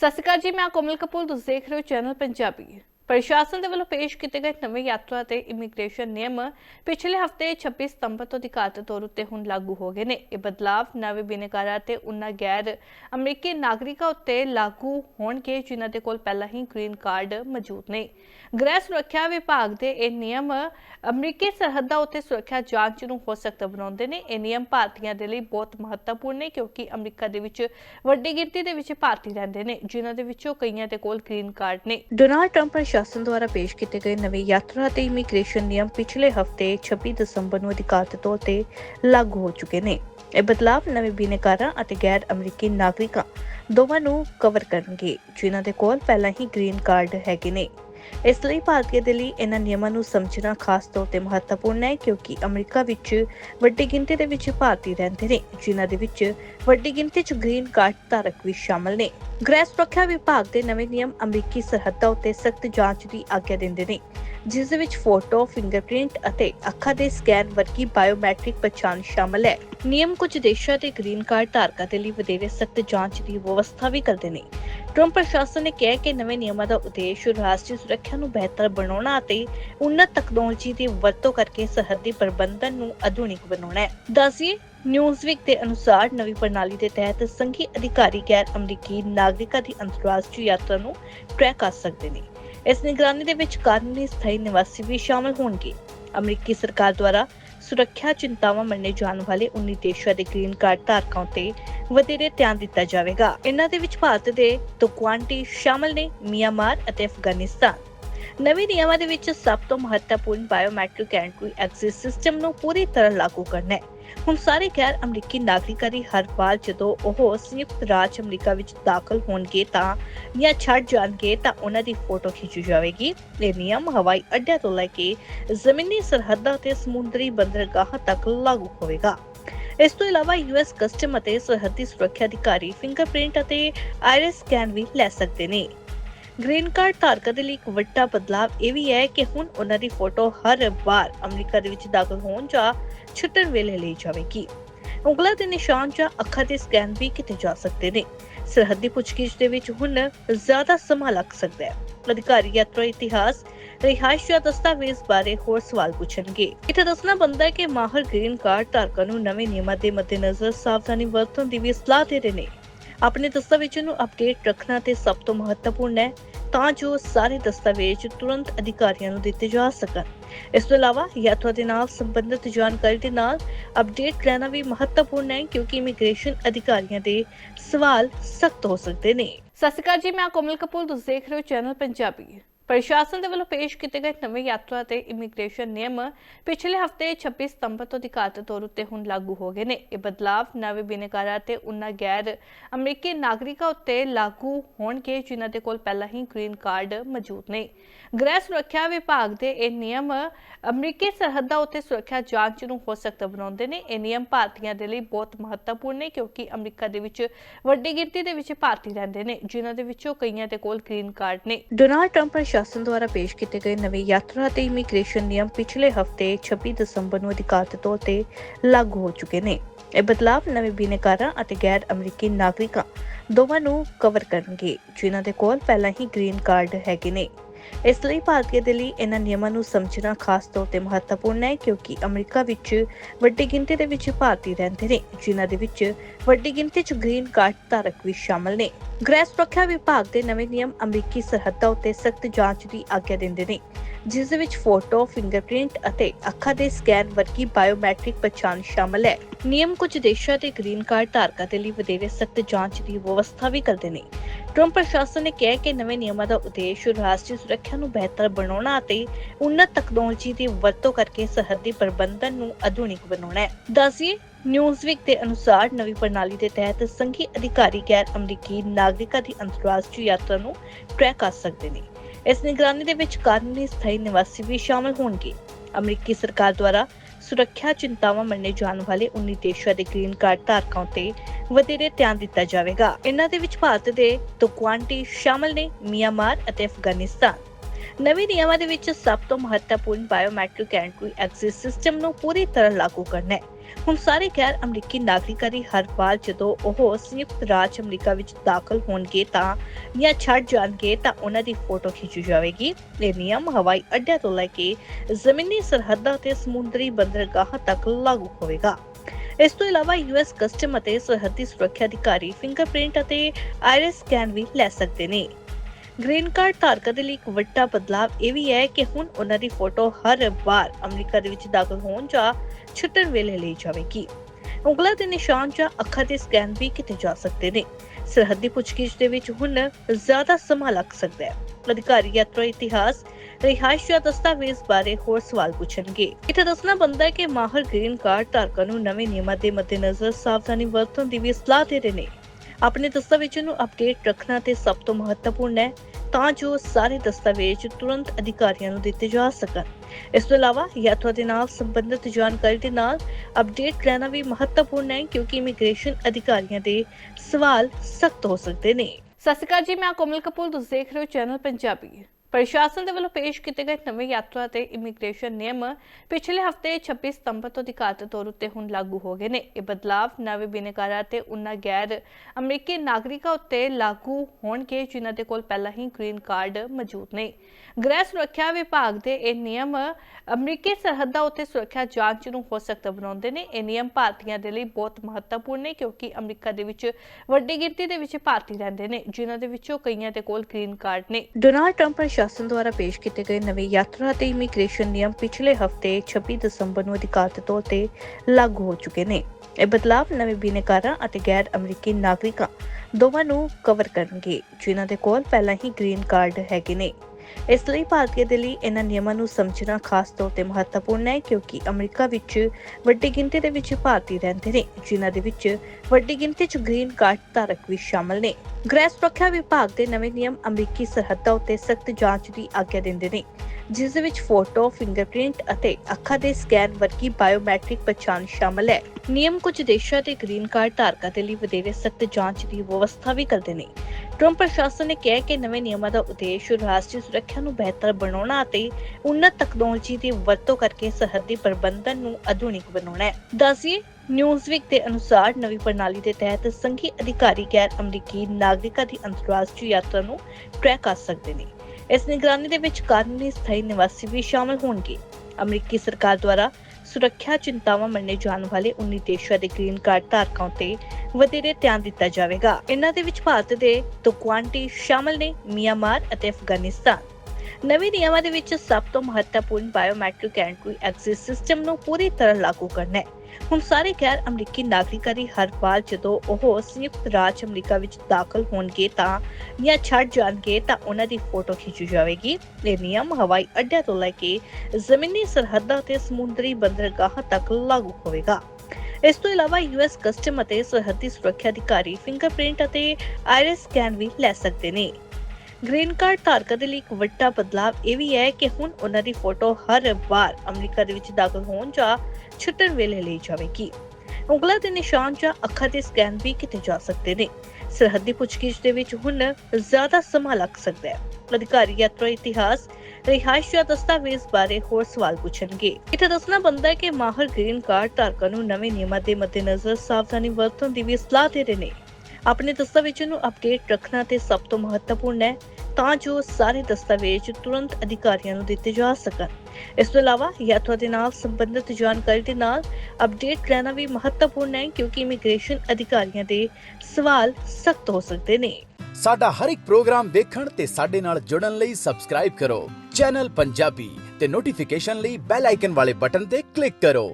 ਸਤਿ ਸ਼੍ਰੀ ਅਕਾਲ ਜੀ ਮੈਂ ਕੋਮਲ ਕਪੂਰ ਤੁਸੀਂ ਦੇਖ ਰਹੇ ਹੋ ਚੈਨਲ ਪੰਜਾਬੀ। ਪ੍ਰਸ਼ਾਸਨ ਦੇ ਵੱਲੋਂ ਪੇਸ਼ ਕੀਤੇ ਗਏ ਨਵੇਂ ਯਾਤਰਾ ਤੇ ਇਮੀਗ੍ਰੇਸ਼ਨ ਨਿਯਮ ਪਿਛਲੇ ਹਫ਼ਤੇ 26 ਸਤੰਬਰ ਤੋਂ ਅਧਿਕਾਰਤ ਤੌਰ ਉੱਤੇ ਹੁਣ ਲਾਗੂ ਹੋ ਗਏ ਨੇ। ਇਹ ਬਦਲਾਵ ਨਵੇਂ ਬਿਨੇਕਾਰਾਂ ਤੇ ਉਨ੍ਹਾਂ ਗੈਰ ਅਮਰੀਕੀ ਨਾਗਰਿਕਾਂ ਉੱਤੇ ਲਾਗੂ ਹੋਣਗੇ, ਜਿਨ੍ਹਾਂ ਦੇ ਕੋਲ ਪਹਿਲਾਂ ਹੀ ਗ੍ਰੀਨ ਕਾਰਡ ਮੌਜੂਦ ਨੇ। ਗ੍ਰਹਿ ਸੁਰੱਖਿਆ ਵਿਭਾਗ ਦੇ ਇਹ ਨਿਯਮ ਅਮਰੀਕੀ ਸਰਹੱਦਾਂ ਉੱਤੇ ਸੁਰੱਖਿਆ ਜਾਂਚ ਨੂੰ ਹੋ ਸਕਦਾ ਬਣਾਉਂਦੇ ਨੇ। ਇਹ ਨਿਯਮ ਭਾਰਤੀਆਂ ਦੇ ਲਈ ਬਹੁਤ ਮਹੱਤਵਪੂਰਨ ਨੇ, ਕਿਉਂਕਿ ਅਮਰੀਕਾ ਦੇ ਵਿੱਚ ਵੱਡੀ ਗਿਣਤੀ ਦੇ ਵਿੱਚ ਭਾਰਤੀ ਰਹਿੰਦੇ ਨੇ, ਜਿਨ੍ਹਾਂ ਦੇ ਵਿੱਚੋਂ ਕਈਆਂ ਦੇ ਕੋਲ ਗ੍ਰੀਨ ਕਾਰਡ ਨੇ। ਡੋਨਾਲਡ ਟਰੰਪ ਪ੍ਰਸ਼ਾਸਨ ਦੁਆਰਾ ਪੇਸ਼ ਕੀਤੇ ਗਏ ਨਵੇਂ ਯਾਤਰਾ ਅਤੇ ਇਮੀਗ੍ਰੇਸ਼ਨ ਨਿਯਮ ਪਿਛਲੇ ਹਫ਼ਤੇ 26 ਦਸੰਬਰ ਨੂੰ ਅਧਿਕਾਰਤ ਤੌਰ ਤੇ ਲਾਗੂ ਹੋ ਚੁੱਕੇ ਨੇ। ਇਹ ਬਦਲਾਵ ਨਵੇਂ ਬਿਨੇਕਾਰਾਂ ਅਤੇ ਗੈਰ ਅਮਰੀਕੀ ਨਾਗਰਿਕਾਂ ਦੋਵਾਂ ਨੂੰ ਕਵਰ ਕਰਨਗੇ, ਜਿਨ੍ਹਾਂ ਦੇ ਕੋਲ ਪਹਿਲਾਂ ਹੀ ਗ੍ਰੀਨ ਕਾਰਡ ਹੈਗੇ ਨੇ। ਇਸ ਲਈ ਭਾਰਤੀਆਂ ਦੇ ਲਈ ਇਹਨਾਂ ਨਿਯਮਾਂ ਨੂੰ ਸਮਝਣਾ ਖਾਸ ਤੌਰ ਤੇ ਮਹੱਤਵਪੂਰਨ ਹੈ, ਕਿਉਂਕਿ ਅਮਰੀਕਾ ਵਿੱਚ ਵੱਡੀ ਗਿਣਤੀ ਦੇ ਵਿੱਚ ਭਾਰਤੀ ਰਹਿੰਦੇ ਨੇ, ਜਿਨ੍ਹਾਂ ਦੇ ਵਿੱਚ ਵੱਡੀ ਗਿਣਤੀ 'ਚ ਗ੍ਰੀਨ ਕਾਰਡ ਧਾਰਕ ਵੀ ਸ਼ਾਮਲ ਨੇ। ਗ੍ਰਹਿ ਸੁਰੱਖਿਆ ਵਿਭਾਗ ਦੇ ਨਵੇਂ ਨਿਯਮ ਅਮਰੀਕੀ ਸਰਹੱਦਾਂ ਉੱਤੇ ਸਖਤ ਜਾਂਚ ਦੀ ਆਗਿਆ ਦਿੰਦੇ ਨੇ, ਜਿਸ ਦੇ ਵਿੱਚ ਫੋਟੋ, ਫਿੰਗਰਪ੍ਰਿੰਟ ਅਤੇ ਅੱਖਾਂ ਦੇ ਸਕੈਨ ਵਰਗੀ ਬਾਇਓਮੈਟ੍ਰਿਕ ਪਛਾਣ ਸ਼ਾਮਲ ਹੈ। ਨਿਯਮ ਕੁਝ ਦੇਸ਼ਾਂ ਦੇ ਗ੍ਰੀਨ ਕਾਰਡ ਧਾਰਕਾਂ ਦੇ ਲਈ ਵਧੇਰੇ ਸਖਤ ਜਾਂਚ ਦੀ ਵਿਵਸਥਾ ਵੀ ਕਰਦੇ ਨੇ। ਟਰੰਪ ਪ੍ਰਸ਼ਾਸਨ ਨੇ ਕਿਹਾ ਕਿ ਨਵੇਂ ਨਿਯਮਾਂ ਦਾ ਉਦੇਸ਼ ਰਾਸ਼ਟਰੀ ਸੁਰੱਖਿਆ ਨੂੰ ਬਿਹਤਰ ਬਣਾਉਣਾ ਅਤੇ ਉન્નਤ ਤਕਨਾਲੋਜੀ ਦੀ ਵਰਤੋਂ ਕਰਕੇ ਸਰਹੱਦੀ ਪ੍ਰਬੰਧਨ ਨੂੰ ਆਧੁਨਿਕ ਬਣਾਉਣਾ ਹੈ। ਦੱਸਿਏ ਨਿਊਜ਼ਵੀਕ ਦੇ ਅਨੁਸਾਰ ਨਵੀਂ ਪ੍ਰਣਾਲੀ ਦੇ ਤਹਿਤ ਸੰਘੀ ਅਧਿਕਾਰੀ ਗੈਰ ਅਮਰੀਕੀ ਨਾਗਰਿਕਾਂ ਦੀ ਅੰਤਰਰਾਸ਼ਟਰੀ ਯਾਤਰਾ ਨੂੰ ਟਰੈਕ ਕਰ ਸਕਦੇ ਨੇ। ਇਸ ਨਿਗਰਾਨੀ ਦੇ ਵਿੱਚ ਕਾਨੂੰਨੀ ਸਥਾਈ ਨਿਵਾਸੀ ਵੀ ਸ਼ਾਮਲ ਹੋਣਗੇ। ਅਮਰੀਕੀ ਸਰਕਾਰ ਦੁਆਰਾ ਸੁਰੱਖਿਆ ਚਿੰਤਾਵਾਂ ਮੰਨੇ ਜਾਣ ਵਾਲੇ 19 ਦੇਸ਼ਾਂ ਦੇ ਗ੍ਰੀਨ ਕਾਰਡ ਧਾਰਕਾਂ ਤੇ ਵਧੇਰੇ ਧਿਆਨ ਦਿੱਤਾ ਜਾਵੇਗਾ। ਇਹਨਾਂ ਦੇ ਵਿੱਚ ਭਾਰਤ ਦੇ ਤੁਕਵਾਂਟੀ ਸ਼ਾਮਲ ਨੇ, ਮਿਆਂਮਾਰ ਅਤੇ ਅਫਗਾਨਿਸਤਾਨ। ਨਵੇਂ ਨਿਯਮਾਂ ਦੇ ਵਿੱਚ ਸਭ ਤੋਂ ਮਹੱਤਵਪੂਰਨ ਬਾਇਓਮੈਟ੍ਰਿਕ ਐਂਟਰੀ ਐਕਸਿਸ ਸਿਸਟਮ ਨੂੰ ਪੂਰੀ ਤਰ੍ਹਾਂ ਲਾਗੂ ਕਰਨਾ ਹੈ। ਹੁਣ ਸਾਰੇ ਗੈਰ ਅਮਰੀਕੀ ਨਾਗਰਿਕਾਂ ਦੀ ਹਰ ਵਾਰ ਜਦੋਂ ਉਹ ਸੰਯੁਕਤ ਰਾਜ ਅਮਰੀਕਾ ਵਿੱਚ ਦਾਖਲ ਹੋਣਗੇ ਤਾਂ ਜਾਂ ਛੱਡ ਜਾਣਗੇ ਤਾਂ ਉਹਨਾਂ ਦੀ ਫੋਟੋ ਖਿੱਚੀ ਜਾਵੇਗੀ। ਇਹ ਨਿਯਮ ਹਵਾਈ ਅੱਡਿਆਂ ਤੋਂ ਲੈ ਕੇ ਜ਼ਮੀਨੀ ਸਰਹੱਦਾਂ ਤੇ ਸਮੁੰਦਰੀ ਬੰਦਰਗਾਹਾਂ ਤੱਕ ਲਾਗੂ ਹੋਵੇਗਾ। ਇਸ ਤੋਂ ਇਲਾਵਾ ਯੂਐਸ ਕਸਟਮ ਅਤੇ ਸਰਹੱਦੀ ਸੁਰੱਖਿਆ ਅਧਿਕਾਰੀ ਫਿੰਗਰਪ੍ਰਿੰਟ ਅਤੇ ਆਇਰਿਸ ਸਕੈਨ ਵੀ ਲੈ ਸਕਦੇ ਨੇ। ਗ੍ਰੀਨ ਕਾਰਡ ਧਾਰਕਾਂ ਦੇ ਲਈ ਇੱਕ ਵੱਡਾ ਬਦਲਾਅ ਇਹ ਵੀ ਹੈ ਕਿ ਹੁਣ ਉਹਨਾਂ ਦੀ ਫੋਟੋ ਹਰ ਵਾਰ ਅਮਰੀਕਾ ਦੇ ਵਿੱਚ ਦਾਖਲ ਹੋਣ ਜਾਂ ਛੁੱਟਣ ਵੇਲੇ ਲਈ ਜਾਵੇਗੀ। ਉਂਗਲਾਂ ਦੇ ਨਿਸ਼ਾਨ ਜਾਂ ਅੱਖਾਂ ਦੇ ਸਕੈਨ ਵੀ ਕੀਤੇ ਜਾ ਸਕਦੇ ਨੇ। ਸਰਹੱਦੀ ਪੁੱਛਗਿੱਛ ਦੇ ਵਿੱਚ ਹੁਣ ਜ਼ਿਆਦਾ ਸਮਾਂ ਲੱਗ ਸਕਦਾ ਹੈ। ਅਧਿਕਾਰੀ ਯਾਤਰਾ ਇਤਿਹਾਸ, ਰਿਹਾਇਸ਼ ਜਾਂ ਦਸਤਾਵੇਜ਼ ਬਾਰੇ ਹੋਰ ਸਵਾਲ ਪੁੱਛਣਗੇ। ਇੱਥੇ ਦੱਸਣਾ ਬਣਦਾ ਹੈ ਕਿ ਮਾਹਰ ਗ੍ਰੀਨ ਕਾਰਡ ਧਾਰਕਾਂ ਨੂੰ ਨਵੇਂ ਨਿਯਮਾਂ ਦੇ ਮੱਦੇਨਜ਼ਰ ਸਾਵਧਾਨੀ ਵਰਤਣ ਦੀ ਵੀ ਸਲਾਹ ਦੇ ਰਹੇ ਨੇ। ਆਪਣੇ ਦਸਤਾਵੇਜ਼ਾਂ ਨੂੰ ਅਪਡੇਟ ਰੱਖਣਾ ਤੇ ਸਭ ਤੋਂ ਮਹੱਤਵਪੂਰਨ ਹੈ ਤਾਂ ਜੋ ਸਾਰੇ ਦਸਤਾਵੇਜ਼ ਤੁਰੰਤ ਅਧਿਕਾਰੀਆਂ ਨੂੰ ਦਿੱਤੇ ਜਾ ਸਕਣ। ਇਸ ਤੋਂ ਇਲਾਵਾ ਯਾਤਰਾ ਦੇ ਨਾਲ ਸੰਬੰਧਿਤ ਜਾਣਕਾਰੀ ਦੇ ਨਾਲ ਅਪਡੇਟ ਲੈਣਾ ਵੀ ਮਹੱਤਵਪੂਰਨ ਹੈ ਕਿਉਂਕਿ ਇਮੀਗ੍ਰੇਸ਼ਨ ਅਧਿਕਾਰੀਆਂ ਦੇ ਸਵਾਲ ਸਖਤ ਹੋ ਸਕਦੇ ਨੇ। ਸਤਿ ਸ਼੍ਰੀ ਅਕਾਲ ਜੀ, ਮੈਂ ਕੋਮਲ ਕਪੂਰ, ਤੁਸੀਂ ਦੇਖ ਰਹੇ ਹੋ ਚੈਨਲ ਪੰਜਾਬੀ। ਪ੍ਰਸ਼ਾਸਨ ਦੇ ਵੱਲੋਂ ਪੇਸ਼ ਕੀਤੇ ਗਏ ਨਵੇਂ ਯਾਤਰਾ ਤੇ ਇਮੀਗ੍ਰੇਸ਼ਨ ਨਿਯਮ ਪਿਛਲੇ ਹਫ਼ਤੇ 26 ਸਤੰਬਰ ਤੋਂ ਅਧਿਕਾਰਤ ਤੌਰ ਉੱਤੇ ਹੁਣ ਲਾਗੂ ਹੋ ਗਏ ਨੇ। ਇਹ ਬਦਲਾਵ ਨਵੇਂ ਬਿਨੇਕਾਰਾਂ ਤੇ ਉਨ੍ਹਾਂ ਗੈਰ ਅਮਰੀਕੀ ਨਾਗਰਿਕਾਂ ਉੱਤੇ ਲਾਗੂ ਹੋਣਗੇ, ਜਿਨ੍ਹਾਂ ਦੇ ਕੋਲ ਪਹਿਲਾਂ ਹੀ ਗ੍ਰੀਨ ਕਾਰਡ ਮੌਜੂਦ ਨੇ। ਗ੍ਰਹਿ ਸੁਰੱਖਿਆ ਵਿਭਾਗ ਦੇ ਇਹ ਨਿਯਮ ਅਮਰੀਕੀ ਸਰਹੱਦਾਂ ਉੱਤੇ ਸੁਰੱਖਿਆ ਜਾਂਚ ਨੂੰ ਹੋ ਸਕਦਾ ਬਣਾਉਂਦੇ ਨੇ। ਇਹ ਨਿਯਮ ਭਾਰਤੀਆਂ ਦੇ ਲਈ ਬਹੁਤ ਮਹੱਤਵਪੂਰਨ ਨੇ, ਕਿਉਂਕਿ ਅਮਰੀਕਾ ਦੇ ਵਿੱਚ ਵੱਡੀ ਗਿਣਤੀ ਦੇ ਵਿੱਚ ਭਾਰਤੀ ਰਹਿੰਦੇ ਨੇ, ਜਿਨ੍ਹਾਂ ਦੇ ਵਿੱਚੋਂ ਕਈਆਂ ਦੇ ਕੋਲ ਗ੍ਰੀਨ ਕਾਰਡ ਨੇ। ਡੋਨਾਲਡ ਟਰੰਪ ਪ੍ਰਸ਼ਾਸਨ ਦੁਆਰਾ ਪੇਸ਼ ਕੀਤੇ ਗਏ ਨਵੇਂ ਯਾਤਰਾ ਤੇ ਇਮੀਗ੍ਰੇਸ਼ਨ ਨਿਯਮ ਪਿਛਲੇ ਹਫ਼ਤੇ 26 ਦਸੰਬਰ ਨੂੰ ਅਧਿਕਾਰਤ ਤੌਰ ਤੇ ਲਾਗੂ ਹੋ ਚੁੱਕੇ ਨੇ। ਇਹ ਬਦਲਾਵ ਨਵੇਂ ਬਿਨੇਕਾਰਾਂ ਅਤੇ ਗੈਰ ਅਮਰੀਕੀ ਨਾਗਰਿਕਾਂ ਦੋਵਾਂ ਨੂੰ ਕਵਰ ਕਰਨਗੇ, ਜਿਨ੍ਹਾਂ ਦੇ ਕੋਲ ਪਹਿਲਾਂ ਹੀ ਗ੍ਰੀਨ ਕਾਰਡ ਹੈਗੇ ਨੇ। ਇਸ ਲਈ ਭਾਰਤੀਆਂ ਦੇ ਲਈ ਇਹਨਾਂ ਨਿਯਮਾਂ ਨੂੰ ਸਮਝਣਾ ਖਾਸ ਤੌਰ ਤੇ ਮਹੱਤਵਪੂਰਨ ਹੈ, ਕਿਉਂਕਿ ਅਮਰੀਕਾ ਵਿੱਚ ਵੱਡੀ ਗਿਣਤੀ ਦੇ ਵਿੱਚ ਭਾਰਤੀ ਰਹਿੰਦੇ ਨੇ, ਜਿਨ੍ਹਾਂ ਦੇ ਵਿੱਚ ਵੱਡੀ ਗਿਣਤੀ 'ਚ ਗ੍ਰੀਨ ਕਾਰਡ ਧਾਰਕ ਵੀ ਸ਼ਾਮਲ ਨੇ। ਗ੍ਰਹਿ ਸੁਰੱਖਿਆ ਵਿਭਾਗ ਦੇ ਨਵੇਂ ਨਿਯਮ ਅਮਰੀਕੀ ਸਰਹੱਦਾਂ ਉੱਤੇ ਸਖਤ ਜਾਂਚ ਦੀ ਆਗਿਆ ਦਿੰਦੇ ਨੇ। ਜਿਸ ਦੇ ਵਿੱਚ ਫੋਟੋ ਫਿੰਗਰਪ੍ਰਿੰਟ ਅਤੇ ਅੱਖਾਂ ਦੇ ਸਕੈਨ ਵਰਗੀ ਬਾਇਓਮੈਟ੍ਰਿਕ ਪਛਾਣ ਸ਼ਾਮਲ ਹੈ। ਨਿਯਮ ਕੁਝ ਦੇਸ਼ਾਂ ਦੇ ਗ੍ਰੀਨ ਕਾਰਡ ਧਾਰਕਾਂ ਦੇ ਲਈ ਵਧੇਰੇ ਸਖਤ ਜਾਂਚ ਦੀ ਵਿਵਸਥਾ ਵੀ ਕਰਦੇ ਨੇ। ਟਰੰਪ ਪ੍ਰਸ਼ਾਸਨ ਨੇ ਕਿਹਾ ਕਿ ਨਵੇਂ ਨਿਯਮਾਂ ਦਾ ਉਦੇਸ਼ ਰਾਸ਼ਟਰੀ ਸੁਰੱਖਿਆ ਨੂੰ ਬਿਹਤਰ ਬਣਾਉਣਾ ਅਤੇ ਉન્નਤ ਤਕਨਾਲੋਜੀ ਦੀ ਵਰਤੋਂ ਕਰਕੇ ਸਰਹੱਦੀ ਪ੍ਰਬੰਧਨ ਨੂੰ ਆਧੁਨਿਕ ਬਣਾਉਣਾ ਹੈ। ਦੱਸਿਏ ਨਿਊਜ਼ਵਿਕ ਦੇ ਅਨੁਸਾਰ ਨਵੀਂ ਪ੍ਰਣਾਲੀ ਦੇ ਤਹਿਤ ਸੰਘੀ ਅਧਿਕਾਰੀ ਗੈਰ ਅਮਰੀਕੀ ਨਾਗਰਿਕਾਂ ਦੀ ਅੰਤਰਰਾਸ਼ਟਰੀ ਯਾਤਰਾ ਨੂੰ ਟਰੈਕ ਕਰ ਸਕਦੇ ਨੇ। ਇਸ ਨਿਗਰਾਨੀ ਦੇ ਵਿੱਚ ਕਾਨੂੰਨੀ ਸਥਾਈ ਨਿਵਾਸੀ ਵੀ ਸ਼ਾਮਲ ਹੋਣਗੇ। ਅਮਰੀਕੀ ਸਰਕਾਰ ਦੁਆਰਾ ਸੁਰੱਖਿਆ ਚਿੰਤਾਵਾਂ ਮੰਨੇ ਜਾਣ ਵਾਲੇ 19 ਦੇਸ਼ਾਂ ਦੇ ਗ੍ਰੀਨ ਕਾਰਡ ਧਾਰਕਾਂ ਤੇ ਵਧੇਰੇ ਧਿਆਨ ਦਿੱਤਾ ਜਾਵੇਗਾ। ਇਹਨਾਂ ਦੇ ਵਿੱਚ ਭਾਰਤ ਦੇ ਤੁਕਵਾਂਟੀ ਸ਼ਾਮਲ ਨੇ, ਮਿਆਂਮਾਰ ਅਤੇ ਅਫਗਾਨਿਸਤਾਨ। ਨਵੇਂ ਨਿਯਮਾਂ ਦੇ ਵਿੱਚ ਸਭ ਤੋਂ ਮਹੱਤਵਪੂਰਨ ਬਾਇਓਮੈਟ੍ਰਿਕ ਐਂਟਰੀ ਐਕਸਿਸ ਸਿਸਟਮ ਨੂੰ ਪੂਰੀ ਤਰ੍ਹਾਂ ਲਾਗੂ ਕਰਨਾ ਹੈ। ਹੁਣ ਸਾਰੇ ਗੈਰ ਅਮਰੀਕੀ ਨਾਗਰਿਕਾਂ ਦੀ ਹਰ ਵਾਰ ਜਦੋਂ ਉਹ ਸੰਯੁਕਤ ਰਾਜ ਅਮਰੀਕਾ ਵਿੱਚ ਦਾਖਲ ਹੋਣਗੇ ਤਾਂ ਜਾਂ ਛੱਡ ਜਾਣਗੇ ਤਾਂ ਉਹਨਾਂ ਦੀ ਫੋਟੋ ਖਿੱਚੀ ਜਾਵੇਗੀ। ਇਹ ਨਿਯਮ ਹਵਾਈ ਅੱਡਿਆਂ ਤੋਂ ਲੈ ਕੇ ਜ਼ਮੀਨੀ ਸਰਹੱਦਾਂ ਤੇ ਸਮੁੰਦਰੀ ਬੰਦਰਗਾਹਾਂ ਤੱਕ ਲਾਗੂ ਹੋਵੇਗਾ। ਇਸ ਤੋਂ ਇਲਾਵਾ ਯੂਐਸ ਕਸਟਮ ਅਤੇ ਸਰਹੱਦੀ ਸੁਰੱਖਿਆ ਅਧਿਕਾਰੀ ਫਿੰਗਰਪ੍ਰਿੰਟ ਅਤੇ ਆਇਰਿਸ ਸਕੈਨ ਵੀ ਲੈ ਸਕਦੇ ਨੇ। ਗ੍ਰੀਨ ਕਾਰਡ ਧਾਰਕਾਂ ਦੇ ਲਈ ਇੱਕ ਵੱਡਾ ਬਦਲਾਅ ਇਹ ਵੀ ਹੈ ਕਿ ਹੁਣ ਉਹਨਾਂ ਦੀ ਫੋਟੋ ਹਰ ਵਾਰ ਅਮਰੀਕਾ ਦੇ ਵਿੱਚ ਦਾਖਲ ਹੋਣ ਜਾਂ ਛੁੱਟਣ ਵੇਲੇ ਲਈ ਜਾਵੇਗੀ। ਉਂਗਲਾਂ ਦੇ ਨਿਸ਼ਾਨ ਜਾਂ ਅੱਖਾਂ ਦੇ ਸਕੈਨ ਵੀ ਕੀਤੇ ਜਾ ਸਕਦੇ ਨੇ। ਸਰਹੱਦੀ ਪੁੱਛਗਿੱਛ ਦੇ ਵਿੱਚ ਹੁਣ ਜ਼ਿਆਦਾ ਸਮਾਂ ਲੱਗ ਸਕਦਾ ਹੈ। ਅਧਿਕਾਰੀ ਯਾਤਰਾ ਇਤਿਹਾਸ, ਰਿਹਾਇਸ਼ ਜਾਂ ਦਸਤਾਵੇਜ਼ ਬਾਰੇ ਹੋਰ ਸਵਾਲ ਪੁੱਛਣਗੇ। ਇੱਥੇ ਦੱਸਣਾ ਬਣਦਾ ਹੈ ਕਿ ਮਾਹਰ ਗ੍ਰੀਨ ਕਾਰਡ ਧਾਰਕਾਂ ਨੂੰ ਨਵੇਂ ਨਿਯਮਾਂ ਦੇ ਮੱਦੇਨਜ਼ਰ ਸਾਵਧਾਨੀ ਵਰਤਣ ਦੀ ਵੀ ਸਲਾਹ ਦੇ ਰਹੇ ਨੇ। ਆਪਣੇ ਦਸਤਾਵੇਜ਼ਾਂ ਨੂੰ ਅਪਡੇਟ ਰੱਖਣਾ ਤੇ ਸਭ ਤੋਂ ਮਹੱਤਵਪੂਰਨ ਹੈ ਤਾਂ ਜੋ ਸਾਰੇ ਦਸਤਾਵੇਜ਼ ਤੁਰੰਤ ਅਧਿਕਾਰੀਆਂ ਨੂੰ ਦਿੱਤੇ ਜਾ ਸਕਣ। ਇਸ ਤੋਂ ਇਲਾਵਾ ਯਾਤਰਾ ਦੇ ਨਾਲ ਸੰਬੰਧਿਤ ਜਾਣਕਾਰੀ ਦੇ ਨਾਲ ਅਪਡੇਟ ਰਹਿਣਾ ਵੀ ਮਹੱਤਵਪੂਰਨ ਹੈ ਕਿਉਂਕਿ ਇਮੀਗ੍ਰੇਸ਼ਨ ਅਧਿਕਾਰੀਆਂ ਦੇ ਸਵਾਲ ਸਖਤ ਹੋ ਸਕਦੇ ਨੇ। ਸਤਿ ਸ਼੍ਰੀ ਅਕਾਲ ਜੀ, ਮੈਂ ਕੋਮਲ ਕਪੂਰ, ਤੁਸੀਂ ਦੇਖ ਰਹੇ ਹੋ ਚੈਨਲ ਪੰਜਾਬੀ। ਪ੍ਰਸ਼ਾਸਨ ਦੇ ਵੱਲੋਂ ਪੇਸ਼ ਕੀਤੇ ਗਏ ਨਵੇਂ ਯਾਤਰਾ ਤੇ ਇਮੀਗ੍ਰੇਸ਼ਨ ਨਿਯਮ ਪਿਛਲੇ ਹਫ਼ਤੇ 26 ਸਤੰਬਰ ਤੋਂ ਅਧਿਕਾਰਤ ਤੌਰ ਉੱਤੇ ਹੁਣ ਲਾਗੂ ਹੋ ਗਏ ਨੇ। ਇਹ ਬਦਲਾਵ ਨਵੇਂ ਬਿਨੇਕਾਰਾਂ ਤੇ ਉਨ੍ਹਾਂ ਗੈਰ ਅਮਰੀਕੀ ਨਾਗਰਿਕਾਂ ਉੱਤੇ ਲਾਗੂ ਹੋਣਗੇ, ਜਿਨ੍ਹਾਂ ਦੇ ਕੋਲ ਪਹਿਲਾਂ ਹੀ ਗ੍ਰੀਨ ਕਾਰਡ ਮੌਜੂਦ ਨੇ। ਗ੍ਰਹਿ ਸੁਰੱਖਿਆ ਵਿਭਾਗ ਦੇ ਇਹ ਨਿਯਮ ਅਮਰੀਕੀ ਸਰਹੱਦਾਂ ਉੱਤੇ ਸੁਰੱਖਿਆ ਜਾਂਚ ਨੂੰ ਹੋ ਸਕਦਾ ਬਣਾਉਂਦੇ ਨੇ। ਇਹ ਨਿਯਮ ਭਾਰਤੀਆਂ ਦੇ ਲਈ ਬਹੁਤ ਮਹੱਤਵਪੂਰਨ ਨੇ, ਕਿਉਂਕਿ ਅਮਰੀਕਾ ਦੇ ਵਿੱਚ ਵੱਡੀ ਗਿਣਤੀ ਦੇ ਵਿੱਚ ਭਾਰਤੀ ਰਹਿੰਦੇ ਨੇ, ਜਿਨ੍ਹਾਂ ਦੇ ਵਿੱਚੋਂ ਕਈਆਂ ਦੇ ਕੋਲ ਗ੍ਰੀਨ ਕਾਰਡ ਨੇ। ਡੋਨਾਲਡ ਟਰੰਪ ਪ੍ਰਸ਼ਾਸਨ ਦੁਆਰਾ ਪੇਸ਼ ਕੀਤੇ ਗਏ ਨਵੇਂ ਯਾਤਰਾ ਅਤੇ ਇਮੀਗ੍ਰੇਸ਼ਨ ਨਿਯਮ ਪਿਛਲੇ ਹਫ਼ਤੇ 26 ਦਸੰਬਰ ਨੂੰ ਅਧਿਕਾਰਤ ਤੌਰ ਤੇ ਲਾਗੂ ਹੋ ਚੁੱਕੇ ਨੇ। ਇਹ ਬਦਲਾਵ ਨਵੇਂ ਬਿਨੇਕਾਰਾਂ ਅਤੇ ਗੈਰ ਅਮਰੀਕੀ ਨਾਗਰਿਕਾਂ ਦੋਵਾਂ ਨੂੰ ਕਵਰ ਕਰਨਗੇ, ਜਿਨ੍ਹਾਂ ਦੇ ਕੋਲ ਪਹਿਲਾਂ ਹੀ ਗ੍ਰੀਨ ਕਾਰਡ ਹੈਗੇ ਨੇ। ਇਸ ਲਈ ਭਾਰਤੀਆਂ ਦੇ ਲਈ ਇਹਨਾਂ ਨਿਯਮਾਂ ਨੂੰ ਸਮਝਣਾ ਖਾਸ ਤੌਰ ਤੇ ਮਹੱਤਵਪੂਰਨ ਹੈ, ਕਿਉਂਕਿ ਅਮਰੀਕਾ ਵਿੱਚ ਵੱਡੀ ਗਿਣਤੀ ਦੇ ਵਿੱਚ ਭਾਰਤੀ ਰਹਿੰਦੇ ਨੇ, ਜਿਨ੍ਹਾਂ ਦੇ ਵਿੱਚ ਵੱਡੀ ਗਿਣਤੀ 'ਚ ਗ੍ਰੀਨ ਕਾਰਡ ਧਾਰਕ ਵੀ ਸ਼ਾਮਲ ਨੇ। ਗ੍ਰਹਿ ਸੁਰੱਖਿਆ ਵਿਭਾਗ ਦੇ ਨਵੇਂ ਨਿਯਮ ਅਮਰੀਕੀ ਸਰਹੱਦਾਂ ਉੱਤੇ ਸਖਤ ਜਾਂਚ ਦੀ ਆਗਿਆ ਦਿੰਦੇ ਨੇ, ਜਿਸ ਦੇ ਵਿੱਚ ਫੋਟੋ, ਫਿੰਗਰਪ੍ਰਿੰਟ ਅਤੇ ਅੱਖਾਂ ਦੇ ਸਕੈਨ ਵਰਗੀ ਬਾਇਓਮੈਟ੍ਰਿਕ ਪਛਾਣ ਸ਼ਾਮਲ ਹੈ। ਨਿਯਮ ਕੁਝ ਦੇਸ਼ਾਂ ਦੇ ਗ੍ਰੀਨ ਕਾਰਡ ਧਾਰਕਾਂ ਦੇ ਲਈ ਵਧੇਰੇ ਸਖਤ ਜਾਂਚ ਦੀ ਵਿਵਸਥਾ ਵੀ ਕਰਦੇ ਨੇ। ਟਰੰਪ ਪ੍ਰਸ਼ਾਸਨ ਨੇ ਕਿਹਾ ਕਿ ਨਵੇਂ ਨਿਯਮਾਂ ਦਾ ਉਦੇਸ਼ ਰਾਸ਼ਟਰੀ ਸੁਰੱਖਿਆ ਨੂੰ ਬਿਹਤਰ ਬਣਾਉਣਾ ਅਤੇ ਉન્નਤ ਤਕਨਾਲੋਜੀ ਦੀ ਵਰਤੋਂ ਕਰਕੇ ਸਰਹੱਦੀ ਪ੍ਰਬੰਧਨ ਨੂੰ ਆਧੁਨਿਕ ਬਣਾਉਣਾ ਹੈ। ਦੱਸਿਏ ਨਿਊਜ਼ਵੀਕ ਦੇ ਅਨੁਸਾਰ ਨਵੀਂ ਪ੍ਰਣਾਲੀ ਦੇ ਤਹਿਤ ਸੰਘੀ ਅਧਿਕਾਰੀ ਗੈਰ ਅਮਰੀਕੀ ਨਾਗਰਿਕਾਂ ਦੀ ਅੰਤਰਰਾਸ਼ਟਰੀ ਯਾਤਰਾ ਨੂੰ ਟਰੈਕ ਕਰ ਸਕਦੇ ਨੇ। ਇਸ ਨਿਗਰਾਨੀ ਦੇ ਵਿੱਚ ਕਾਨੂੰਨੀ ਸਥਾਈ ਨਿਵਾਸੀ ਵੀ ਸ਼ਾਮਲ ਹੋਣਗੇ। ਅਮਰੀਕੀ ਸਰਕਾਰ ਦੁਆਰਾ ਸੁਰੱਖਿਆ ਚਿੰਤਾਵਾਂ ਮੰਨੇ ਜਾਣ ਵਾਲੇ 19 ਦੇਸ਼ਾਂ ਦੇ ਗ੍ਰੀਨ ਕਾਰਡ ਧਾਰਕਾਂ ਤੇ ਵਧੇਰੇ ਧਿਆਨ ਦਿੱਤਾ ਜਾਵੇਗਾ। ਇਹਨਾਂ ਦੇ ਵਿੱਚ ਭਾਰਤ ਦੇ ਤੁਕਵਾਂਟੀ ਸ਼ਾਮਲ ਨੇ, ਮਿਆਂਮਾਰ ਅਤੇ ਅਫਗਾਨਿਸਤਾਨ। ਨਵੇਂ ਨਿਯਮਾਂ ਦੇ ਵਿੱਚ ਸਭ ਤੋਂ ਮਹੱਤਵਪੂਰਨ ਬਾਇਓਮੈਟ੍ਰਿਕ ਐਂਟਰੀ ਐਕਸਿਸ ਸਿਸਟਮ ਨੂੰ ਪੂਰੀ ਤਰ੍ਹਾਂ ਲਾਗੂ ਕਰਨਾ ਹੈ। ਹੁਣ ਸਾਰੇ ਗੈਰ ਅਮਰੀਕੀ ਨਾਗਰਿਕਾਂ ਦੀ ਹਰ ਵਾਰ ਜਦੋਂ ਉਹ ਸੰਯੁਕਤ ਰਾਜ ਅਮਰੀਕਾ ਵਿੱਚ ਦਾਖਲ ਹੋਣਗੇ ਤਾਂ ਜਾਂ ਛੱਡ ਜਾਣਗੇ ਤਾਂ ਉਹਨਾਂ ਦੀ ਫੋਟੋ ਖਿੱਚੀ ਜਾਵੇਗੀ। ਇਹ ਨਿਯਮ ਹਵਾਈ ਅੱਡਿਆਂ ਤੋਂ ਲੈ ਕੇ ਜ਼ਮੀਨੀ ਸਰਹੱਦਾਂ ਤੇ ਸਮੁੰਦਰੀ ਬੰਦਰਗਾਹਾਂ ਤੱਕ ਲਾਗੂ ਹੋਵੇਗਾ। ਇਸ ਤੋਂ ਇਲਾਵਾ ਯੂਐਸ ਕਸਟਮ ਅਤੇ ਸਰਹੱਦੀ ਸੁਰੱਖਿਆ ਅਧਿਕਾਰੀ ਫਿੰਗਰਪ੍ਰਿੰਟ ਅਤੇ ਆਇਰਿਸ ਸਕੈਨ ਵੀ ਲੈ ਸਕਦੇ ਨੇ। ਗ੍ਰੀਨ ਕਾਰਡ ਧਾਰਕਾਂ ਦੇ ਲਈ ਇੱਕ ਵੱਡਾ ਬਦਲਾਅ ਇਹ ਵੀ ਹੈ ਕਿ ਹੁਣ ਉਹਨਾਂ ਦੀ ਫੋਟੋ ਹਰ ਵਾਰ ਅਮਰੀਕਾ ਦੇ ਵਿੱਚ ਦਾਖਲ ਹੋਣ ਜਾਂ ਛੁੱਟਣ ਵੇਲੇ ਲਈ ਜਾਵੇਗੀ। ਉਂਗਲਾਂ ਦੇ ਨਿਸ਼ਾਨ ਜਾਂ ਅੱਖਾਂ ਦੇ ਸਕੈਨ ਵੀ ਕੀਤੇ ਜਾ ਸਕਦੇ ਨੇ। ਸਰਹੱਦੀ ਪੁੱਛਗਿੱਛ ਦੇ ਵਿੱਚ ਹੁਣ ਜ਼ਿਆਦਾ ਸਮਾਂ ਲੱਗ ਸਕਦਾ ਹੈ। ਅਧਿਕਾਰੀ ਯਾਤਰਾ ਇਤਿਹਾਸ, ਰਿਹਾਇਸ਼ ਜਾਂ ਦਸਤਾਵੇਜ਼ ਬਾਰੇ ਹੋਰ ਸਵਾਲ ਪੁੱਛਣਗੇ। ਇੱਥੇ ਦੱਸਣਾ ਬਣਦਾ ਹੈ ਕਿ ਮਾਹਰ ਗ੍ਰੀਨ ਕਾਰਡ ਧਾਰਕਾਂ ਨੂੰ ਨਵੇਂ ਨਿਯਮਾਂ ਦੇ ਮੱਦੇਨਜ਼ਰ ਸਾਵਧਾਨੀ ਵਰਤਣ ਦੀ ਵੀ ਸਲਾਹ ਦੇ ਰਹੇ ਨੇ। ਆਪਣੇ ਦਸਤਾਵੇਜ਼ਾਂ ਨੂੰ ਅਪਡੇਟ ਰੱਖਣਾ ਤੇ ਸਭ ਤੋਂ ਮਹੱਤਵਪੂਰਨ ਹੈ ਤਾਂ ਜੋ ਸਾਰੇ ਦਸਤਾਵੇਜ਼ ਤੁਰੰਤ ਅਧਿਕਾਰੀਆਂ ਨੂੰ ਦਿੱਤੇ ਜਾ ਸਕਣ। ਇਸ ਤੋਂ ਇਲਾਵਾ ਯਾਤਰਾ ਦੇ ਨਾਲ ਸੰਬੰਧਿਤ ਜਾਣਕਾਰੀ ਦੇ ਨਾਲ ਅਪਡੇਟ ਰਹਿਣਾ ਵੀ ਮਹੱਤਵਪੂਰਨ ਹੈ ਕਿਉਂਕਿ ਇਮੀਗ੍ਰੇਸ਼ਨ ਅਧਿਕਾਰੀਆਂ ਦੇ ਸਵਾਲ ਸਖਤ ਹੋ ਸਕਦੇ ਨੇ। ਸਾਡਾ ਹਰ ਇੱਕ ਪ੍ਰੋਗਰਾਮ ਦੇਖਣ ਤੇ ਸਾਡੇ ਨਾਲ ਜੁੜਨ ਲਈ ਸਬਸਕ੍ਰਾਈਬ ਕਰੋ। ਚੈਨਲ ਪੰਜਾਬੀ ਤੇ ਨੋਟੀਫਿਕੇਸ਼ਨ ਲਈ ਬੈਲ ਆਈਕਨ ਵਾਲੇ ਬਟਨ ਤੇ ਕਲਿੱਕ ਕਰੋ।